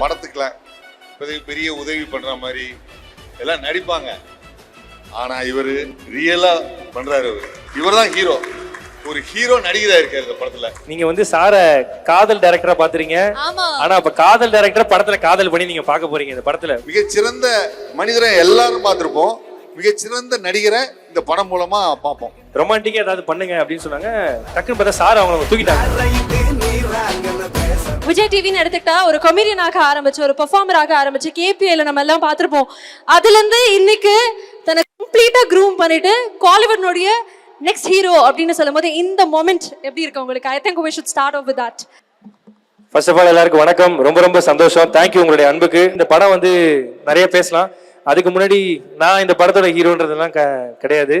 படத்துக்குலாம் பெரிய பெரிய உதவி பண்ற மாதிரி எல்லாம் நடிப்பாங்க. ஆனா இவரு ரியலா பண்றாரு இவர். இவர் தான் ஹீரோ ஒரு ஹீரோ நடிகரா இருக்காரு இந்த படத்துல. நீங்க வந்து சார காதல் டைரக்டரா பாத்துறீங்க. ஆமா. ஆனா அப்ப காதல் டைரக்டர் படத்துல காதல் பண்ணி நீங்க பார்க்க போறீங்க இந்த படத்துல. மிகச்சிறந்த மனிதரை எல்லாரும் பார்த்திருப்போம். மிகச்சிறந்த நடிகரை இந்த படம் மூலமா பார்ப்போம். ரொமான்டிக்கா ஏதாவது பண்ணுங்க அப்படின்னு சொன்னாங்க. டக்குன்னு பார்த்தா சார் அவங்கள தூக்கிட்டாங்க. விஜய் டிவின்னு எடுத்துக்கிட்டா ஒரு கொமீடியனாக ஆரம்பிச்சு ஒரு பெர்ஃபார்மராக ஆரம்பிச்சு கேபிஐல நம்ம எல்லாம் பார்த்திருப்போம். அதுல இருந்து இன்னைக்கு தன்னை கம்ப்ளீட்டா க்ரூம் பண்ணிட்டு காலிவுட்னுடைய நெக்ஸ்ட் ஹீரோ அப்படின்னு சொல்லும்போது இந்த மொமெண்ட் எப்படி இருக்கு உங்களுக்கு? I think we should start off with that. First of all எல்லாருக்கும் வணக்கம். ரொம்ப ரொம்ப சந்தோஷம். தேங்க்யூ உங்களுடைய அன்புக்கு. இந்த படம் வந்து நிறைய பேசலாம். அதுக்கு முன்னாடி நான் இந்த படத்தோட ஹீரோன்றதெல்லாம் க- கிடையாது.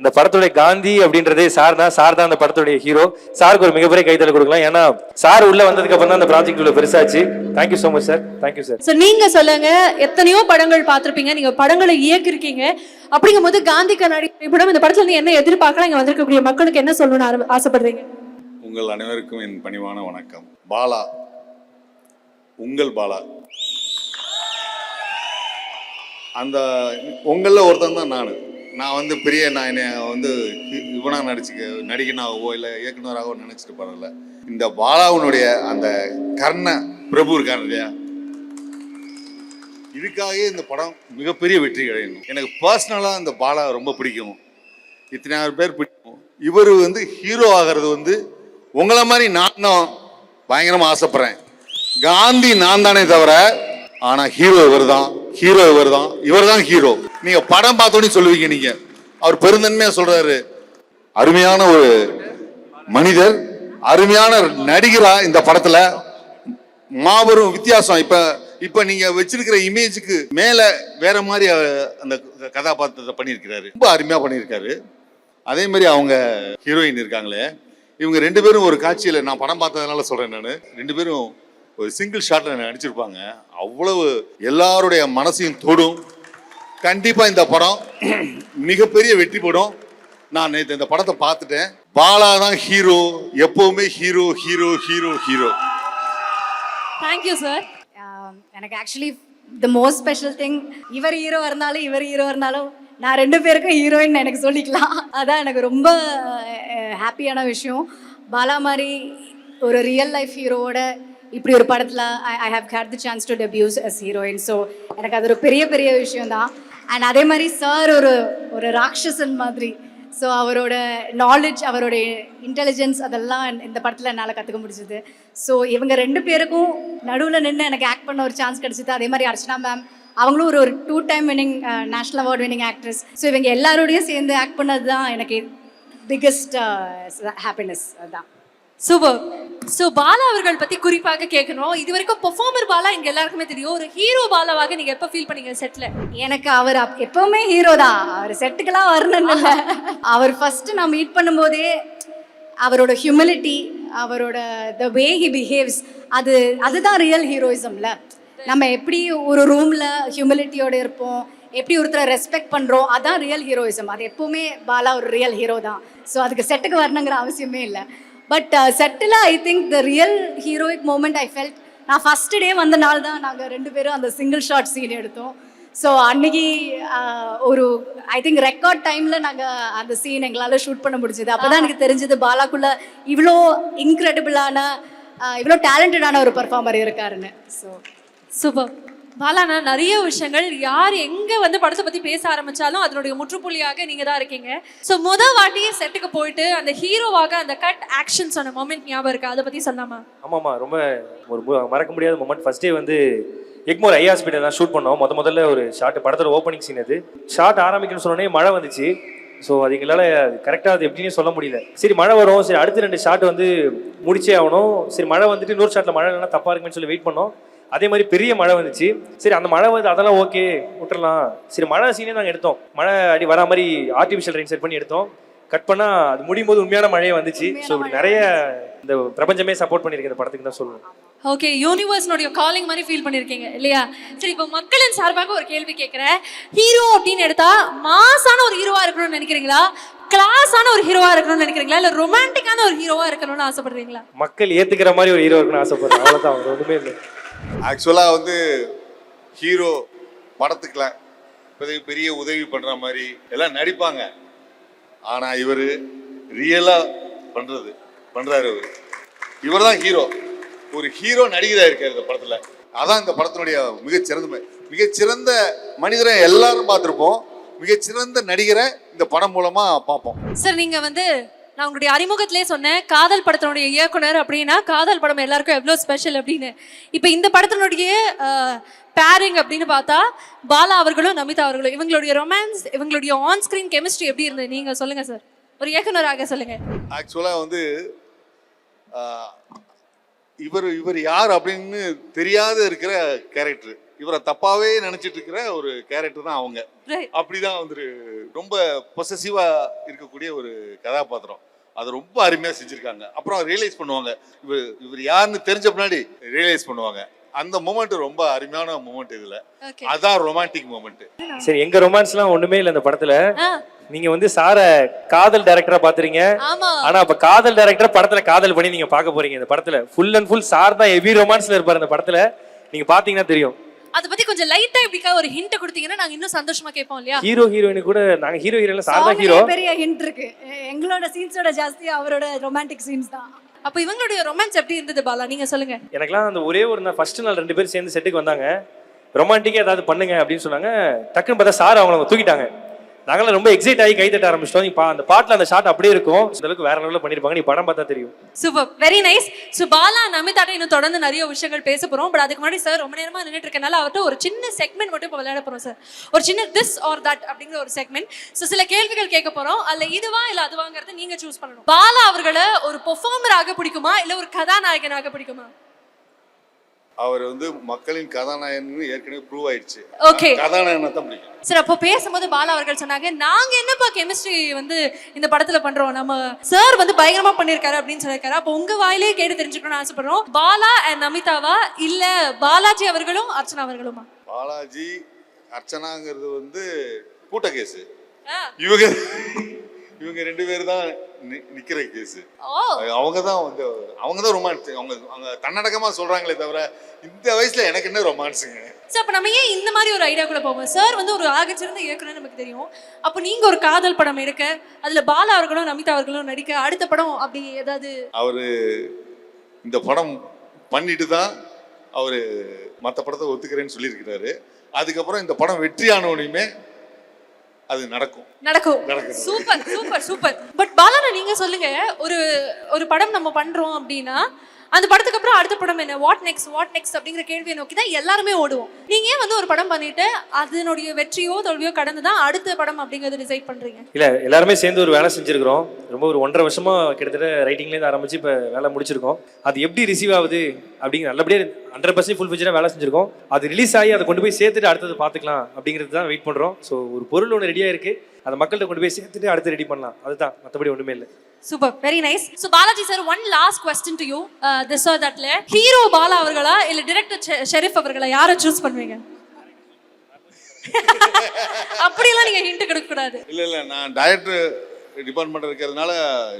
இந்த படத்தோட காந்தி அப்படின்றதே சார் தான் சார் தான் அந்த படத்தோடைய ஹீரோ. சாருக்கு ஒரு மிகப்பெரிய கைத்தல் கொடுக்கலாம். ஏன்னா சார் உள்ள வந்ததுக்கு அப்புறம் தான் அந்த ப்ராஜெக்ட் உள்ள பெருசாச்சு. Thank you so much sir thank you sir so நீங்க சொல்லுங்க எத்தனையோ படங்கள் பார்த்திருப்பீங்க. நீங்க படங்களை இயக்கிருக்கீங்க அப்படிங்கும்போது காந்தி கண்ணாடி படம் இந்த படத்துல இருந்து என்ன எதிர்பார்க்கலாம்? இங்க வந்திருக்கக்கூடிய மக்களுக்கு என்ன சொல்லணும்னு ஆசைப்படுறீங்க? உங்கள் அனைவருக்கும் என் பணிவான வணக்கம். பாலா. உங்கள் பாலா. அந்த உங்களில் ஒருத்தன் தான் நான். நான் வந்து பெரிய நான் என்னை வந்து இவனாக நடிச்சுக்க நடிகனாகவோ இல்லை இயக்குனராகவோ நினச்சிட்டு பண்ணல இந்த பாலாவனுடைய அந்த கர்ண பிரபு இருக்கார் இல்லையா? இதுக்காகவே இந்த படம் மிகப்பெரிய வெற்றி கிடையணும் எனக்கு பர்சனலாக இந்த பாலா ரொம்ப பிடிக்கும். இத்தனை பேர் பிடிக்கும். இவர் வந்து ஹீரோ ஆகிறது வந்து உங்களை மாதிரி நானும் பயங்கரமாக ஆசைப்படுறேன். காந்தி நான் தானே தவிர ஆனால் ஹீரோ இவர் தான் ஹீரோ இவர் தான் இவர் தான் ஹீரோ நீங்க படம் பார்த்தோன்னே சொல்லுவீங்க நீங்க. அவர் பெருந்தன்மையா சொல்றாரு. அருமையான ஒரு மனிதர் அருமையான நடிகரா இந்த படத்துல. மாபெரும் வித்தியாசம். இப்ப இப்ப நீங்க வச்சிருக்கிற இமேஜுக்கு மேல வேற மாதிரி அந்த கதாபாத்திரத்தை பண்ணியிருக்கிறாரு. ரொம்ப அருமையா பண்ணியிருக்காரு. அதே மாதிரி அவங்க ஹீரோயின் இருக்காங்களே. இவங்க ரெண்டு பேரும் ஒரு காட்சியில நான் படம் பார்த்ததுனால சொல்றேன் நான். ரெண்டு பேரும் ஒரு சிங்கிள் ஷாட்ல நடிச்சிருப்பாங்க அவ்வளவு எல்லாருடைய மனசையும் தொடும். கண்டிப்பா இந்த படம் மிகப்பெரிய வெற்றி படம். நான் நேற்று இந்த படத்தை பார்த்துட்டேன். பாலா தான் ஹீரோ எப்பவுமே hero hero hero hero thank you sir எனக்கு actually the most special thing இவர் ஹீரோ இருந்தாலும் இவர் ஹீரோ இருந்தாலும் நான் ரெண்டு பேருக்கும் ஹீரோயின் எனக்கு சொல்லிக்கலாம். அதான் எனக்கு ரொம்ப ஹாப்பியான விஷயம். பாலா மாதிரி ஒரு ரியல் லைஃப் ஹீரோவோட இப்படி ஒரு படத்தில் I I have had the chance to debuts as heroine so எனக்கு அது ஒரு பெரிய பெரிய விஷயம் தான் அண்ட் அதே மாதிரி சார் ஒரு ஒரு ராட்சசன் மாதிரி. ஸோ அவரோட நாலேஜ் அவரோட இன்டெலிஜென்ஸ் அதெல்லாம் இந்த படத்தில் என்னால் கற்றுக்க முடிஞ்சுது. ஸோ இவங்க ரெண்டு பேருக்கும் நடுவில் நின்று எனக்கு ஆக்ட் பண்ண ஒரு சான்ஸ் கிடச்சிது. அதே மாதிரி அர்ச்சனா மேம் அவங்களும் ஒரு ஒரு two time winning national award winning actress so இவங்க எல்லாரோடையும் சேர்ந்து ஆக்ட் பண்ணது தான் எனக்கு பிக்கஸ்ட் ஹாப்பினஸ் அதுதான் சூப்பர் ஸோ பாலா அவர்கள் பத்தி குறிப்பாக கேட்கணும் இது வரைக்கும் பெர்ஃபார்மர் பாலா இங்கே எல்லாருக்குமே தெரியும். ஒரு ஹீரோ பாலாவாக நீங்க எப்ப ஃபீல் பண்ணீங்க செட்ல எனக்கு அவர் அப்- எப்பவுமே ஹீரோ தான். அவர் செட்டுக்கெல்லாம் வரணும் இல்லை. அவர் ஃபர்ஸ்ட் நான் மீட் பண்ணும்போதே அவரோட ஹியூமிலிட்டி அவரோட த வே ஹி பிஹேவ்ஸ் அது அதுதான் ரியல் ஹீரோயிசம்ல நம்ம எப்படி ஒரு ரூமில் ஹியூமிலிட்டியோட இருப்போம் எப்படி ஒருத்தரை ரெஸ்பெக்ட் பண்ணுறோம் அதான் ரியல் ஹீரோயிசம் அது எப்போவுமே பாலா ஒரு ரியல் ஹீரோ தான். ஸோ அதுக்கு செட்டுக்கு வரணுங்கிற அவசியமே இல்லை. But செட்டிலாக I think the real heroic moment I felt நான் ஃபஸ்ட்டு டே வந்த நாள் தான் நாங்கள் ரெண்டு பேரும் அந்த சிங்கிள் ஷாட் சீன் எடுத்தோம். ஸோ அன்னைக்கு uh, ஒரு ஐ திங்க் ரெக்கார்ட் டைமில் நாங்கள் அந்த சீன் எங்களால் ஷூட் பண்ண முடிஞ்சது. அப்போ தான் எனக்கு தெரிஞ்சது பாலாக்குள்ள இவ்வளோ இன்க்ரெடிபிளான இவ்வளோ டேலண்டடான ஒரு பர்ஃபார்மர் இருக்காருன்னு. ஸோ சூப்பர் பாலாண்ணா நிறைய விஷயங்கள். யார் எங்க வந்து படத்தை பத்தி பேச ஆரம்பிச்சாலும் அதனுடைய முற்றுப்புள்ளியாக நீங்க தான் இருக்கீங்க. ஸோ முத வாட்டியே செட்டுக்கு போயிட்டு அந்த ஹீரோவாக அந்த கட் ஆக்ஷன் சொன்ன மொமெண்ட் ஞாபகம் இருக்கா? அதை பத்தி சொல்லாமா ஆமாம்மா ரொம்ப ஒரு மறக்க முடியாத மூமெண்ட் ஃபஸ்ட்டே வந்து எக்மோர் ஐ ஹாஸ்பிட்டல் தான் ஷூட் பண்ணோம். முத முதல்ல ஒரு ஷார்ட் படத்தோட ஓப்பனிங் சீன் அது. ஷார்ட் ஆரம்பிக்கணும்னு சொன்னோடனே மழை வந்துச்சு. ஸோ அது எங்களால் கரெக்டாக அது எப்படின்னு சொல்ல முடியல. சரி மழை வரும். சரி அடுத்த ரெண்டு ஷாட் வந்து முடிச்சே ஆகணும். சரி மழை வந்துட்டு இன்னொரு ஷாட்டில் மழை இல்லைன்னா தப்பாக இருக்குன்னு சொல்லி வெயிட் பண்ணோம். அதே மாதிரி பெரிய மழை வந்துச்சு. சரி அந்த மழை வந்து அதெல்லாம் ஓகே விட்டுறலாம். சரி மழை சீனே நாங்கள் எடுத்தோம். மழை அடி வரா மாதிரி ஆர்டிஃபிஷியல் ரெயின் செட் பண்ணி எடுத்தோம். கட் பண்ணா அது முடியும் போது உண்மையான மழையே வந்துச்சு. ஸோ இப்படி நிறைய இந்த பிரபஞ்சமே சப்போர்ட் பண்ணியிருக்கு இந்த படத்துக்கு தான் சொல்லுவேன் ஓகே யூனிவர்ஸ்னுடைய காலிங் மாதிரி ஃபீல் பண்ணிருக்கீங்க இல்லையா? சரி இப்போ மக்களின் சார்பாக ஒரு கேள்வி கேட்குறேன். ஹீரோ அப்படின்னு எடுத்தா மாசான ஒரு ஹீரோவா இருக்கணும்னு நினைக்கிறீங்களா? கிளாஸான ஒரு ஹீரோவா இருக்கணும்னு நினைக்கிறீங்களா? இல்ல ரொமான்டிக்கான ஒரு ஹீரோவா இருக்கணும்னு ஆசைப்படுறீங்களா? மக்கள் ஏத்துக்கிற மாதிரி ஒரு ஹீரோ இருக்குன்னு ஆசைப்படுறேன் அவ்வளவுதான் ஒண்ணுமே இல்லை. ஆக்சுவலாக வந்து ஹீரோ படத்துக்கெலாம் பெரிய பெரிய உதவி பண்ணுற மாதிரி எல்லாம் நடிப்பாங்க. ஆனால் இவர் ரியலாக பண்ணுறது பண்ணுறாரு இவர் இவர் தான் ஹீரோ ஒரு ஹீரோ நடிகராக இருக்கார் இந்த படத்தில். அதான் இந்த படத்தினுடைய மிகச்சிறந்த மிகச்சிறந்த மனிதரை எல்லாரும் பார்த்துருப்போம். மிகச்சிறந்த நடிகரை இந்த படம் மூலமாக பார்ப்போம். சார் நீங்கள் வந்து நான் உங்களுடைய அறிமுகத்திலே சொன்னேன் காதல் படத்தினுடைய இயக்குனர் அப்படின்னா காதல் படம் எல்லாருக்கும் எவ்வளோ ஸ்பெஷல் அப்படின்னு. இப்போ இந்த படத்தினுடைய பேரிங் அப்படின்னு பார்த்தா பாலா அவர்களும் நமிதா அவர்களும். இவங்களுடைய ரொமான்ஸ் இவங்களுடைய ஆன் ஸ்கிரீன் கெமிஸ்ட்ரி எப்படி இருந்தது? நீங்க சொல்லுங்க சார் ஒரு இயக்குனராக சொல்லுங்க. ஆக்சுவலாக வந்து இவர் இவர் யார் அப்படின்னு தெரியாத இருக்கிற கேரக்டர் இவரை தப்பாவே நினைச்சிட்டு இருக்கிற ஒரு கேரக்டர் தான் அவங்க. அப்படிதான் வந்து ரொம்ப பொசசிவா இருக்கக்கூடிய ஒரு கதாபாத்திரம். அது ரொம்ப அருமையா செஞ்சிருக்காங்க. அப்புறம் ரியலைஸ் பண்ணுவாங்க. இவர் இவர் யாருன்னு தெரிஞ்ச பின்னாடி ரியலைஸ் பண்ணுவாங்க. அந்த மூமெண்ட் ரொம்ப அருமையான மூமெண்ட் இதுல. அதான் ரொமான்டிக் மூமெண்ட் சரி எங்க ரொமான்ஸ்லாம் ஒண்ணுமே இல்லை இந்த படத்துல. நீங்க வந்து சார காதல் டைரக்டரா பாத்துறீங்க. ஆமா. ஆனா அப்ப காதல் டைரக்டர் படத்துல காதல் பண்ணி நீங்க பார்க்க போறீங்க இந்த படத்துல. ஃபுல் அண்ட் ஃபுல் சார் தான் ஹெவி ரொமான்ஸ்ல இருப்பாரு இந்த படத்துல. நீங்க பாத்தீங்கன்னா தெரியும். அதை பத்தி கொஞ்சம் லைட்டா இப்படிக்கா ஒரு ஹிண்ட் கொடுத்தீங்கன்னா நாங்க இன்னும் சந்தோஷமா கேட்போம் இல்லையா? ஹீரோ ஹீரோயின் கூட நாங்க ஹீரோ ஹீரோயின் சார் தான் Song ஹீரோ பெரிய ஹிண்ட் இருக்கு. எங்களோட சீன்ஸோட ஜாஸ்தி அவரோட ரொமான்டிக் சீன்ஸ் தான். அப்ப இவங்களுடைய ரொமான்ஸ் எப்படி இருந்தது பாலா? நீங்க சொல்லுங்க. எனக்குலாம் அந்த ஒரே ஒரு நாள் ஃபர்ஸ்ட் நாள் ரெண்டு பேரும் சேர்ந்து செட்டுக்கு வந்தாங்க. ரொமான்டிக்கா ஏதாவது பண்ணுங்க அப்படின்னு சொன்னாங்க. டக்குன்னு பார்த்தா சார் அவங்கள தூக்கிட்டாங்க. நாங்களாம் ரொம்ப எக்ஸைட் ஆகி கை தட்ட ஆரம்பிச்சிட்டோம். இப்போ அந்த பாட்டில் அந்த ஷாட் அப்படியே இருக்கும். இந்த அளவுக்கு வேற லெவலில் பண்ணியிருப்பாங்க நீ படம் பார்த்தா தெரியும். Super. Very nice so Bala நமிதாட்ட இன்னும் தொடர்ந்து நிறைய விஷயங்கள் பேச போகிறோம் பட் அதுக்கு முன்னாடி சார் ரொம்ப நேரமா நின்றுட்டு இருக்கனால அவர்கிட்ட ஒரு சின்ன செக்மெண்ட் மட்டும் இப்போ விளையாட போகிறோம் சார் ஒரு சின்ன திஸ் ஆர் தட் அப்படிங்கிற ஒரு செக்மெண்ட் ஸோ சில கேள்விகள் கேட்க போகிறோம் அதில் இதுவா இல்லை அதுவாங்கிறத நீங்க சூஸ் பண்ணணும். பாலா அவர்களை ஒரு பெர்ஃபார்மராக பிடிக்குமா? இல்லை ஒரு கதாநாயகனாக பிடிக்குமா? அவர் வந்து மக்களின் கதாநாயகன் ஏற்கனவே ப்ரூவ் ஆயிடுச்சு. Okay. கதாநாயகனை தான் பிடிக்கும். சார் அப்போ பேசும்போது பாலா அவர்கள் சொன்னாங்க நாங்க என்னப்பா கெமிஸ்ட்ரி வந்து இந்த படத்துல பண்றோம்? நம்ம சார் வந்து பயங்கரமா பண்ணிருக்காரு அப்படின்னு சொல்லியிருக்காரு. அப்போ உங்க வாயிலே கேட்டு தெரிஞ்சுக்கணும்னு ஆசைப்படுறோம். பாலா அண்ட் நமிதாவா இல்ல பாலாஜி அவர்களும் அர்ச்சனா அவர்களுமா? பாலாஜி அர்ச்சனாங்கிறது வந்து கூட்ட கேஸ். இவங்க இவங்க ரெண்டு பேர் தான் நிக்கிற கேஸ் அவங்க தான் வந்து அவங்க தான் ரொமான்ஸ் அவங்க அவங்க தன்னடக்கமா சொல்றாங்களே தவிர இந்த வயசுல எனக்கு என்ன ரொமான்ஸுங்க சார் அப்ப நம்ம ஏன் இந்த மாதிரி ஒரு ஐடியாக்குள்ள போவோம்? சார் வந்து ஒரு ஆகச்சிறந்த இயக்குனர் நமக்கு தெரியும். அப்போ நீங்க ஒரு காதல் படம் எடுக்க அதுல பாலா அவர்களும் நமிதா அவர்களும் நடிக்க அடுத்த படம் அப்படி ஏதாவது? அவரு இந்த படம் பண்ணிட்டு தான் அவரு மற்ற படத்தை ஒத்துக்கிறேன்னு சொல்லியிருக்கிறாரு. அதுக்கப்புறம் இந்த படம் வெற்றி ஆனவனையுமே அது நடக்கும். நடக்கும். Super super super. பட் பாலானா நீங்க சொல்லுங்க ஒரு ஒரு படம் நம்ம பண்றோம் அப்படின்னா அந்த படத்துக்கு அப்புறம் அடுத்த படம் என்ன? வாட் நெக்ஸ்ட் வாட் நெக்ஸ்ட் அப்படிங்கிற கேள்வியை நோக்கி தான் எல்லாருமே ஓடுவோம். நீங்க ஏன் வந்து ஒரு படம் பண்ணிட்டு அதனுடைய வெற்றியோ தோல்வியோ கடந்து தான் அடுத்த படம் அப்படிங்கறது டிசைட் பண்றீங்க? இல்லை எல்லாருமே சேர்ந்து ஒரு வேலை செஞ்சிருக்கிறோம். ரொம்ப ஒரு ஒன்றரை வருஷமா கிட்டத்தட்ட ரைட்டிங்லேருந்து ஆரம்பிச்சு இப்போ வேலை முடிச்சிருக்கோம். அது எப்படி ரிசீவ் ஆகுது அப்படிங்கிற நல்லபடியாக ஹண்ட்ரட் பர்சன்ட் ஃபுல் ஃபிஜராக வேலை செஞ்சிருக்கோம். அது ரிலீஸ் ஆகி அதை கொண்டு போய் சேர்த்துட்டு அடுத்தது பார்த்துக்கலாம் அப்படிங்கிறது தான் வெயிட் பண்ணுறோம் ஸோ ஒரு பொருள் ஒன்று ரெடியாக இருக்குது அதை மக்கள்கிட்ட கொண்டு போய் சேர்த்துட்டு அடுத்து ரெடி பண்ணலாம். அதுதான். மற்றபடி ஒன்றுமே இல்லை. Super very nice so Balaji sir one last question to you this or தட்ல ஹீரோ பாலா அவர்களா இல்ல டிரெக்டர் ஷெரீஃப் அவர்களா யாரை சூஸ் பண்ணுவீங்க? அப்படியெல்லாம் நீங்க ஹிண்ட் கொடுக்க கூடாது. இல்ல இல்ல நான் டைரக்டர் டிபார்ட்மெண்ட் இருக்கிறதுனால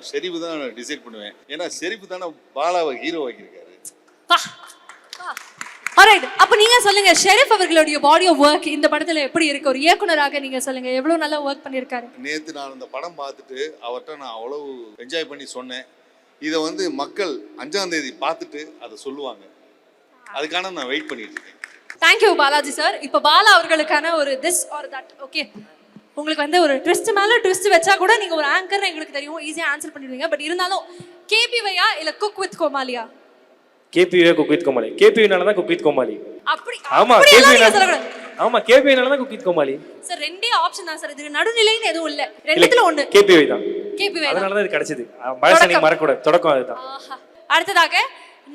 ஷெரீஃப் தான் டிசைட் பண்ணுவேன். ஏன்னா ஷெரீஃப் தானே பாலாவை ஹீரோ ஆக்கியிருக்காரு. வா ஆல்ரைட் அப்ப நீங்க சொல்லுங்க ஷெரீஃப் அவர்களுடைய பாடி ஆஃப் ஒர்க் இந்த படத்துல எப்படி இருக்கு? ஒரு இயக்குனராக நீங்க சொல்லுங்க எவ்வளவு நல்லா ஒர்க் பண்ணிருக்காரு? நேத்து நான் அந்த படம் பார்த்துட்டு அவர்கிட்ட நான் அவ்வளவு என்ஜாய் பண்ணி சொன்னேன். இதை வந்து மக்கள் அஞ்சாம் தேதி பார்த்துட்டு அதை சொல்லுவாங்க. அதுக்கான நான் வெயிட் பண்ணிட்டு இருக்கேன். தேங்க்யூ பாலாஜி சார் இப்போ பாலா அவர்களுக்கான ஒரு திஸ் ஆர் தட் ஓகே உங்களுக்கு வந்து ஒரு ட்விஸ்ட் மேல ட்விஸ்ட் வச்சா கூட நீங்க ஒரு ஆங்கர் எங்களுக்கு தெரியும். ஈஸியா ஆன்சர் பண்ணிடுவீங்க. பட் இருந்தாலும் கேபிவையா இல்ல குக் வித் கோமாலியா கேபிவே குக் வித் கோமாளி. கேபிவினால தான் குக் வித் கோமாளி. அப்படி ஆமா அப்படியெல்லாம் நீங்க கேபிவி சொல்லக்கூடாது. ஆமா கேபிவினால தான் குக் வித் கோமாளி. சார் ரெண்டே ஆப்ஷன் தான் சார். இதுக்கு நடுநிலைன்னு எதுவும் இல்ல. ரெண்டுத்துல ஒண்ணு. கேபிவி தான். கேபிவை அதனால தான் இது கிடைச்சது. நீங்க மறக்கூடாது தொடக்கம் அதுதான். அடுத்ததாக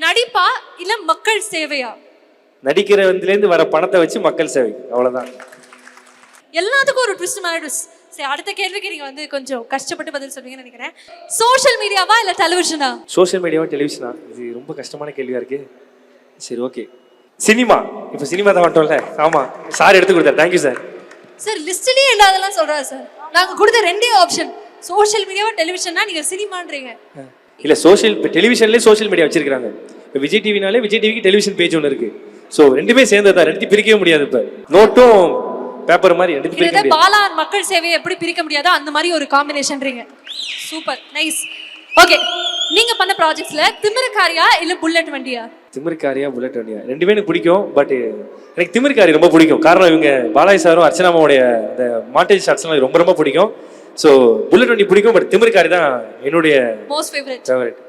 நடிப்பா இல்ல மக்கள் சேவையா? நடிக்கிறதுலேருந்து வர பணத்தை வச்சு மக்கள் சேவை. அவ்வளவுதான். எல்லாத்துக்கும் ஒரு ட்விஸ்ட் மேல ட்விஸ்ட் சரி அடுத்த கேள்விக்கு நீங்க வந்து கொஞ்சம் கஷ்டப்பட்டு பதில் சொல்வீங்கன்னு நினைக்கிறேன். சோஷியல் மீடியாவா இல்ல டெலிவிஷனா சோஷியல் மீடியாவும் டெலிவிஷனா இது ரொம்ப கஷ்டமான கேள்வியா இருக்கு. சரி ஓகே சினிமா இப்போ சினிமா தான் வந்துட்டோம்ல. ஆமாம் சார் எடுத்து கொடுத்தாரு. தேங்க்யூ சார் சார் லிஸ்ட்லயே இல்லாதெல்லாம் சொல்றாரு சார் நாங்க கொடுத்த ரெண்டே ஆப்ஷன் சோஷியல் மீடியாவா டெலிவிஷன்னா நீங்க சினிமான்றீங்க இல்லை சோஷியல் இப்போ டெலிவிஷன்லேயே சோஷியல் மீடியா வச்சிருக்காங்க இப்போ விஜய் டிவினாலே விஜய் டிவிக்கு டெலிவிஷன் பேஜ் ஒன்று இருக்கு. ஸோ ரெண்டுமே சேர்ந்தது தான் ரெண்டு பிரிக்கவே முடியாது இப்போ. நோட்டும் பேப்பர் மாதிரி ரெண்டு பிரிக்க முடியாது. பாலா மக்கள் சேவையை எப்படி பிரிக்க முடியாதோ அந்த மாதிரி ஒரு காம்பினேஷன்ன்றீங்க சூப்பர் நைஸ் ஓகே நீங்க பண்ண ப்ராஜெக்ட்ஸ்ல திமிரக்காரியா இல்ல புல்லட் வண்டியா? திமிர்காரியா புல்லட் வண்டியா? ரெண்டுமே எனக்கு பிடிக்கும் பட் எனக்கு திமிர்காரி ரொம்ப பிடிக்கும். காரணம் இவங்க பாலாஜி சாரும் அர்ச்சனாமாவுடைய அந்த மாண்டேஜ் ஷாட்ஸ்லாம் ரொம்ப ரொம்ப பிடிக்கும். ஸோ புல்லட் வண்டி பிடிக்கும் பட் திமிர்காரி தான் என்னுடைய மோஸ்ட் ஃபேவரட் ஃபேவரட்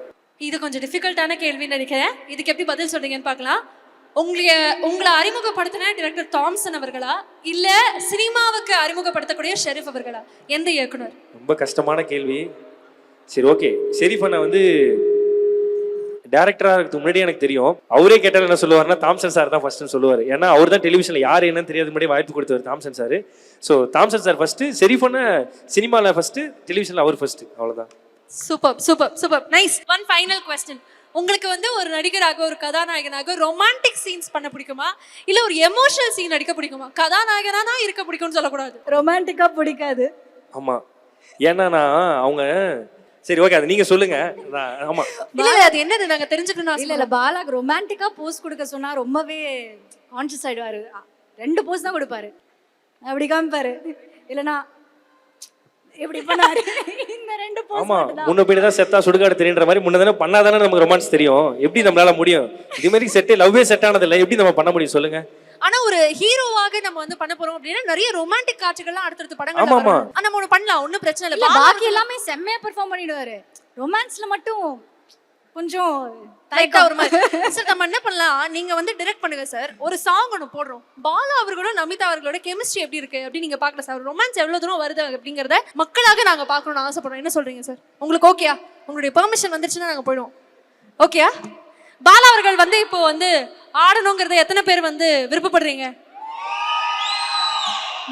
இது கொஞ்சம் டிஃபிகல்ட்டான கேள்வின்னு நினைக்கிறேன். இதுக்கு எப்படி பதில் சொல்றீங்கன்னு பார்க்கலாம். உங்களை உங்களை அறிமுகப்படுத்தின டிரெக்டர் தாம்சன் அவர்களா? இல்ல சினிமாவுக்கு அறிமுகப்படுத்தக்கூடிய ஷெரீஃப் அவர்களா? எந்த இயக்குனர்? ரொம்ப கஷ்டமான கேள்வி. சரி ஓகே ஷெரீஃப் அண்ணா வந்து டேரக்டராக இருக்கிறதுக்கு முன்னாடி எனக்கு தெரியும். அவரே கேட்டால் என்ன சொல்லுவார்னா தாம்சன் சார் தான் ஃபர்ஸ்ட்னு சொல்லுவார். ஏன்னா அவர் தான் டெலிவிஷனில் யார் என்னன்னு தெரியாத முன்னாடி வாய்ப்பு கொடுத்தவர் Thomson sir so Thomson sir first Sherif அண்ணா சினிமாவில் ஃபர்ஸ்ட் டெலிவிஷனில் அவர் ஃபர்ஸ்ட் அவ்வளோதான் super super super nice one final question உங்களுக்கு வந்து ஒரு நடிகராக ஒரு கதாநாயகனாக ரொமான்டிக் சீன்ஸ் பண்ண பிடிக்குமா? இல்ல ஒரு எமோஷனல் சீன் நடிக்க பிடிக்குமா? கதாநாயகனா தான் இருக்க பிடிக்கும்னு சொல்லக்கூடாது. ரொமான்டிக்கா பிடிக்காது. ஆமாம் ஏன்னா நான் அவங்க சரி ஓகே அது நீங்கள் சொல்லுங்க. நான் ஆமாம் இல்ல அது என்னது? நாங்க தெரிஞ்சுக்கணும் இல்ல இல்ல பாலாக்கு ரொமான்டிக்கா போஸ் கொடுக்க சொன்னா ரொம்பவே கான்ஷியஸ் ஆயிடுவாரு. ரெண்டு போஸ் தான் கொடுப்பாரு. அப்படி காமிப்பாரு. இல்லனா இப்படி பண்ணாரு. இந்த ரெண்டு ஆமா முன்ன போய் தான் செத்தா சுடுகாடு தெரியுன்ற மாதிரி முன்ன தானே பண்ணாதானே நமக்கு ரொமான்ஸ் தெரியும். எப்படி நம்மளால முடியும்? இது மாதிரி செட்டே லவ்வே செட் ஆனது இல்லை எப்படி நம்ம பண்ண முடியும் சொல்லுங்க. ஆனா ஒரு ஹீரோவாக நம்ம வந்து பண்ண போறோம் அப்படின்னா நிறைய ரொமான்டிக் காட்சிகள்லாம் அடுத்தடுத்து படங்கள் ஆமா. நம்ம ஒண்ணு பண்ணலாம். ஒண்ணும் பிரச்சனை இல்ல. பாக்கி எல்லாமே செம்மையா பெர்ஃபார்ம் பண்ணிடுவாரு. ரொமான்ஸ்ல மட்டும் கொஞ்சம் லைட்டா ஒரு மாதிரி சார் நம்ம என்ன பண்ணலாம்? நீங்க வந்து டைரக்ட் பண்ணுங்க சார் ஒரு சாங் ஒன்று போடுறோம். பாலா அவர்களும் நமிதா அவர்களோட கெமிஸ்ட்ரி எப்படி இருக்கு அப்படின்னு நீங்க பார்க்கலாம் சார் ரொமான்ஸ் எவ்வளவு தூரம் வருது அப்படிங்கறத மக்களாக நாங்க பார்க்கணும்னு ஆசைப்படுறோம். என்ன சொல்றீங்க சார் உங்களுக்கு ஓகேயா உங்களுடைய பெர்மிஷன் வந்துருச்சுன்னா நாங்க போயிடுவோம். ஓகேயா பாலா அவர்கள் வந்து இப்போ வந்து ஆடணுங்கிறத எத்தனை பேர் வந்து விருப்பப்படுறீங்க?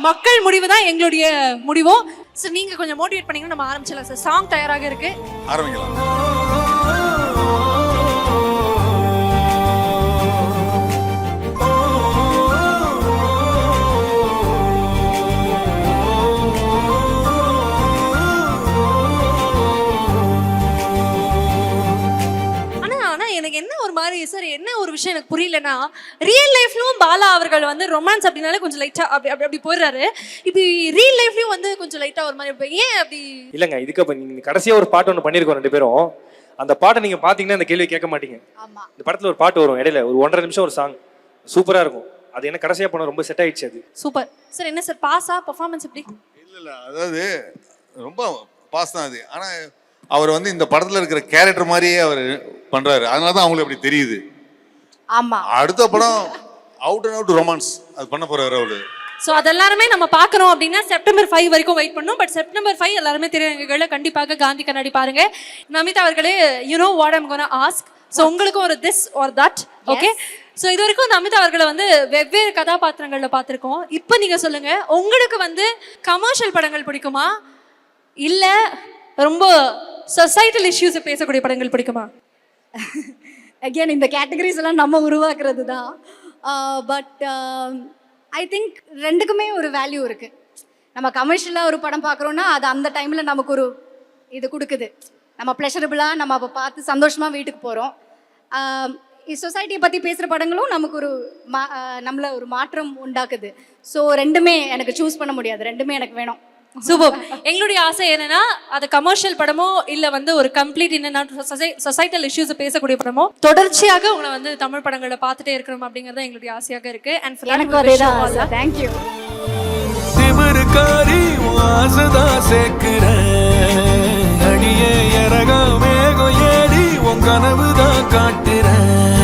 மக்கள் முடிவு தான் எங்களுடைய முடிவும் சார் நீங்க கொஞ்சம் மோட்டிவேட் பண்ணீங்கன்னா நம்ம ஆரம்பிச்சிடலாம் சார் சாங் தயாராக இருக்கு. ஆரம்பிக்கலாம். மாதிரி சார் என்ன ஒரு விஷயம் எனக்கு புரியலன்னா ரியல் லைஃப்லயும் பாலா அவர்கள் வந்து ரொமான்ஸ் அப்படின்னாலே கொஞ்சம் லைட்டா அப்படி அப்படி அப்படி போயிடுறாரு. இப்போ ரியல் லைஃப்லயும் வந்து கொஞ்சம் லைட்டா ஒரு மாதிரி ஏன் அப்படி? இல்லைங்க இதுக்கு அப்ப நீங்க கடைசியா ஒரு பாட்டு ஒன்று பண்ணியிருக்கோம் ரெண்டு பேரும். அந்த பாட்டை நீங்க பாத்தீங்கன்னா இந்த கேள்வி கேட்க மாட்டீங்க. ஆமா. இந்த படத்துல ஒரு பாட்டு வரும் இடையில ஒரு ஒன்றரை நிமிஷம் ஒரு சாங் சூப்பரா இருக்கும். அது என்ன கடைசியா பண்ண ரொம்ப செட் ஆயிடுச்சு அது. சூப்பர். சார் என்ன சார் பாஸா பெர்ஃபார்மன்ஸ் எப்படி? இல்ல இல்ல அதாவது ரொம்ப பாஸ் தான் அது. ஆனா அவர் வந்து இந்த படத்துல இருக்கிற கேரக்டர் மாதிரியே அவர் பண்றாரு. அதனால தான் அவங்களுக்கு அப்படி தெரியுது. ஆமா. அடுத்த படம் அவுட் அண்ட் அவுட் ரொமான்ஸ் அது பண்ண போறாரு அவரு. ஸோ அதெல்லாருமே நம்ம பார்க்கணும் அப்படின்னா செப்டம்பர் ஃபைவ் வரைக்கும் வெயிட் பண்ணணும் பட் செப்டம்பர் ஃபைவ் எல்லாருமே திரையரங்குகளை கண்டிப்பாக காந்தி கண்ணாடி பாருங்க. நமிதா அவர்களே you know what I'm gonna ask so உங்களுக்கும் ஒரு this or that okay so இது வரைக்கும் நமிதா அவர்களை வந்து வெவ்வேறு கதாபாத்திரங்களில் பார்த்துருக்கோம். இப்போ நீங்கள் சொல்லுங்க உங்களுக்கு வந்து கமர்ஷியல் படங்கள் பிடிக்குமா? இல்லை ரொம்ப சொசைட்டல் இஷ்யூஸை பேசக்கூடிய படங்கள் பிடிக்குமா? அகேன் இந்த கேட்டகரிஸ் எல்லாம் நம்ம உருவாக்குறது தான் பட் ஐ திங்க் ரெண்டுக்குமே ஒரு வேல்யூ இருக்கு. நம்ம கமர்ஷியலாக ஒரு படம் பார்க்குறோன்னா அது அந்த டைமில் நமக்கு ஒரு இது கொடுக்குது. நம்ம ப்ளஷரபுளாக நம்ம அப்போ பார்த்து சந்தோஷமாக வீட்டுக்கு போகிறோம் சொசைட்டியை பற்றி பேசுகிற படங்களும் நமக்கு ஒரு மா நம்மளை ஒரு மாற்றம் உண்டாக்குது. ஸோ ரெண்டுமே எனக்கு சூஸ் பண்ண முடியாது. ரெண்டுமே எனக்கு வேணும். சூப்பர் எங்களுடைய ஆசை என்னன்னா அது கமர்ஷியல் படமோ இல்ல வந்து ஒரு கம்ப்ளீட் என்னன்னா சொசைட்டல் இஷ்யூஸ் பேசக்கூடிய படமோ தொடர்ச்சியாக உங்களை வந்து தமிழ் படங்களை பார்த்துட்டே இருக்கணும் அப்படிங்கறது எங்களுடைய ஆசையாக இருக்கு. அண்ட் எனக்கு அதேதான் தேங்க்யூ திமிருக்காரி வாசதா சேர்க்கிற. அடியே இறகாமே கொயேடி உன் கனவுதான் காட்டுறேன்